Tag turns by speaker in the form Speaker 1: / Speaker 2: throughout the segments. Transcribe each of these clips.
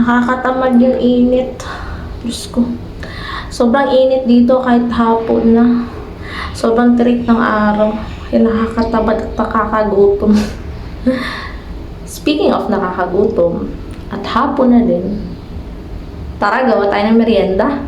Speaker 1: Nakakatamad yung init. Diyos ko. Sobrang init dito kahit hapon na. Sobrang tirik ng araw. Kaya nakakatamad at nakakagutom. Speaking of nakakagutom, at hapon na din, tara gawa tayo ng merienda.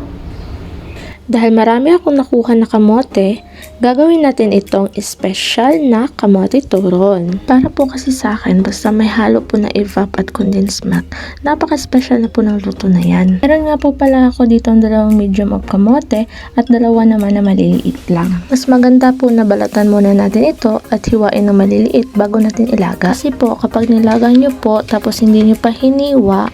Speaker 2: Dahil marami akong nakuha na kamote, gagawin natin itong special na kamote turon. Para po kasi sa akin, basta may halo po na evap at condensed milk, napaka-special na po ng luto na yan. Meron nga po pala ako dito ang dalawang medium of kamote at dalawa naman na maliliit lang. Mas maganda po na balatan muna natin ito at hiwain ng maliliit bago natin ilaga. Kasi po kapag nilaga nyo po tapos hindi nyo pa hiniwa,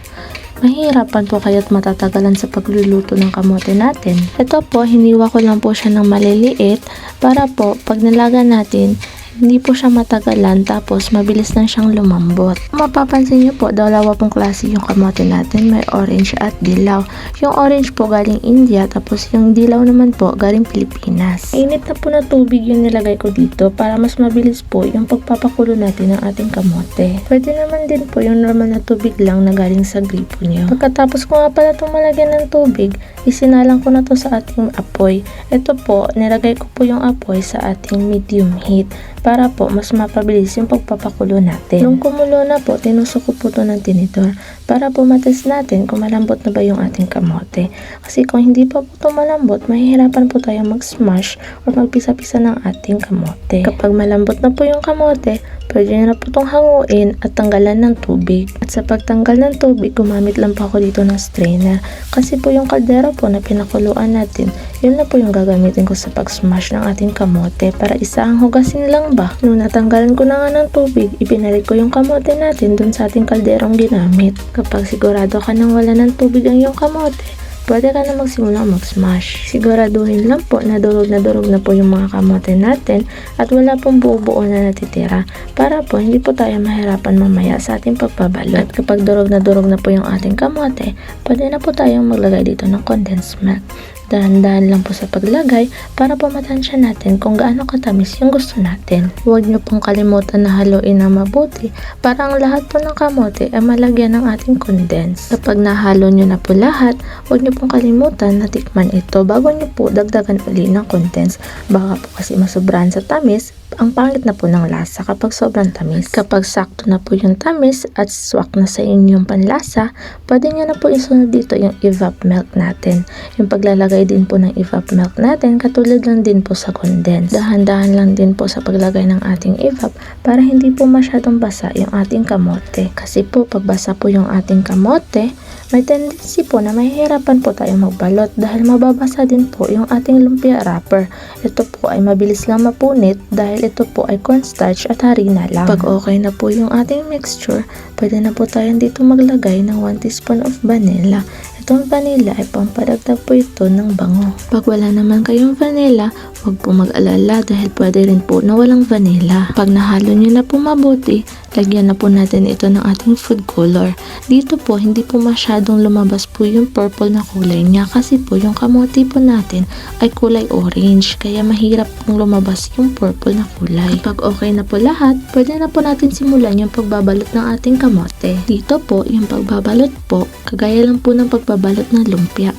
Speaker 2: Mahirapan po kayo at matatagalan sa pagluluto ng kamote natin. Ito po, hiniwa ko lang po siya ng maliliit para po pag nilaga natin, hindi po siya matagalan tapos mabilis lang siyang lumambot. Mapapansin niyo po, dalawa pong klase yung kamote natin, may orange at dilaw. Yung orange po galing India tapos yung dilaw naman po galing Pilipinas. Init na po na tubig yung nilagay ko dito para mas mabilis po yung pagpapakulo natin ng ating kamote. Pwede naman din po yung normal na tubig lang na galing sa gripo niyo. Pagkatapos ko nga pala itong malagyan ng tubig, isinalang ko na to sa ating apoy. Ito po, nilagay ko po yung apoy sa ating medium heat para po mas mapabilis yung pagpapakulo natin. Nung kumulo na po, tinusok ko po to ng tinidor para po matest natin kung malambot na ba yung ating kamote. Kasi kung hindi pa po ito malambot, mahihirapan po tayo mag-smash or magpisa-pisa ng ating kamote. Kapag malambot na po yung kamote, pwede nyo na po itong hanguin at tanggalan ng tubig. At sa pagtanggal ng tubig, gumamit lang po ako dito ng strainer. Kasi po yung kaldero po na pinakuluan natin, yun na po yung gagamitin ko sa pag-smash ng ating kamote para isang hugasin lang ba. Nung natanggalan ko na nga ng tubig, ibinalik ko yung kamote natin dun sa ating kalderong ginamit. Kapag sigurado ka nang wala ng tubig ang iyong kamote, pwede ka na magsimula mag-smash. Siguraduhin lang po na durog na durog na po yung mga kamote natin at wala pong buo-buo na natitira para po hindi po tayo mahirapan mamaya sa ating pagbabalot. Kapag durog na durog na po yung ating kamote, pwede na po tayong maglagay dito ng condensed milk. Dahan-dahan lang po sa paglagay para po matansya natin kung gaano katamis yung gusto natin. Huwag niyo pong kalimutan na haluin na mabuti para ang lahat po ng kamote ay malagyan ng ating condense. Kapag nahalo niyo na po lahat, huwag niyo pong kalimutan na tikman ito bago niyo po dagdagan uli ng condense. Baka po kasi masobrahan sa tamis, ang pangit na po ng lasa kapag sobrang tamis. Kapag sakto na po yung tamis at swak na sa inyong panlasa, pwede nyo na po isunod dito yung evap milk natin. Yung paglalagay din po ng evap milk natin, katulad lang din po sa condense. Dahan-dahan lang din po sa paglagay ng ating evap para hindi po masyadong basa yung ating kamote. Kasi po, pag basa po yung ating kamote, may tendency po na mahihirapan po tayo magbalot dahil mababasa din po yung ating lumpia wrapper. Ito po ay mabilis lang mapunit dahil ito po ay cornstarch at harina lang. Pag okay na po yung ating mixture, pwede na po tayo dito maglagay ng 1 teaspoon of vanilla. Itong vanilla ay pamparagdag po ito ng bango. Pag wala naman kayong vanilla, huwag po mag-alala dahil pwede rin po na walang vanilla. Pag nahalo nyo na po mabuti, lagyan na po natin ito ng ating food color. Dito po, hindi po masyadong lumabas po yung purple na kulay niya kasi po yung kamote po natin ay kulay orange kaya mahirap pong lumabas yung purple na kulay. Kapag okay na po lahat, pwede na po natin simulan yung pagbabalot ng ating kamote. Dito po, yung pagbabalot po, kagaya lang po ng pagbabalot ng lumpia.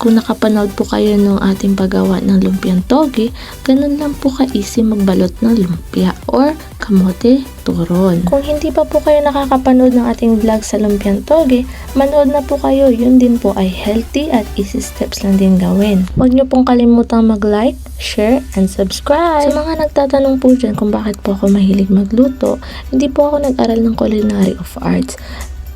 Speaker 2: Kung nakapanood po kayo ng ating paggawa ng lumpiang toge, ganun lang po ka-easy magbalot ng lumpia or kamote turon. Kung hindi pa po kayo nakakapanood ng ating vlog sa lumpiang toge, manood na po kayo. Yun din po ay healthy at easy steps lang din gawin. Huwag niyo pong kalimutang mag-like, share, and subscribe. Sa mga nagtatanong po dyan kung bakit po ako mahilig magluto, hindi po ako nag-aral ng Culinary of Arts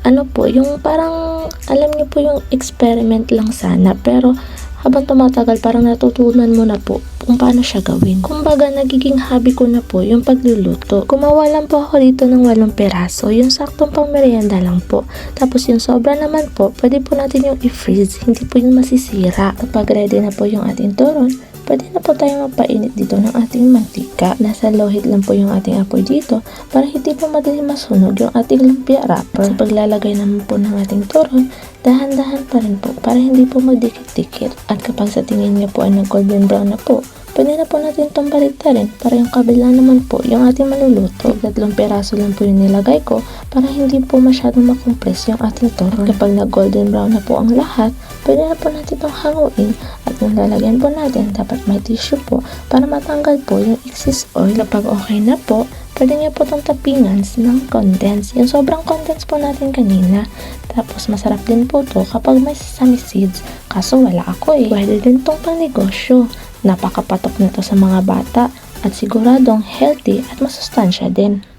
Speaker 2: ano po, yung parang, alam niyo po yung experiment lang sana, pero habang tumatagal, parang natutunan mo na po kung paano siya gawin. Kumbaga, nagiging hobby ko na po yung pagluluto. Gumawa lang po ako dito ng walong peraso, yung saktong pang merienda lang po. Tapos yung sobra naman po, pwede po natin yung i-freeze, hindi po yung masisira. Kapag ready na po yung ating turon, pwede na po tayo magpainit dito ng ating mantika. Nasa low heat lang po yung ating apoy dito para hindi po madali masunog yung ating lumpia wrapper. Sa paglalagay naman po ng ating turon, dahan-dahan pa rin po para hindi po magdikit-dikit. At kapag sa tingin niyo po ay nag golden brown na po, pwede na po natin itong baligtarin para yung kabila naman po yung ating maluluto. Tatlong peraso lang po yung nilagay ko para hindi po masyadong makompress yung ating turon. Kapag nag golden brown na po ang lahat, pwede na po natin itong hanguin at yung lalagyan po natin, dapat may tissue po para matanggal po yung excess oil. Kapag okay na po, pwede niya po itong tapingan ng condense. Yung sobrang condense po natin kanina. Tapos masarap din po to kapag may sesame seeds. Kaso wala ako eh. Pwede din tong pang negosyo. Napakapatok nito sa mga bata at siguradong healthy at masustansya din.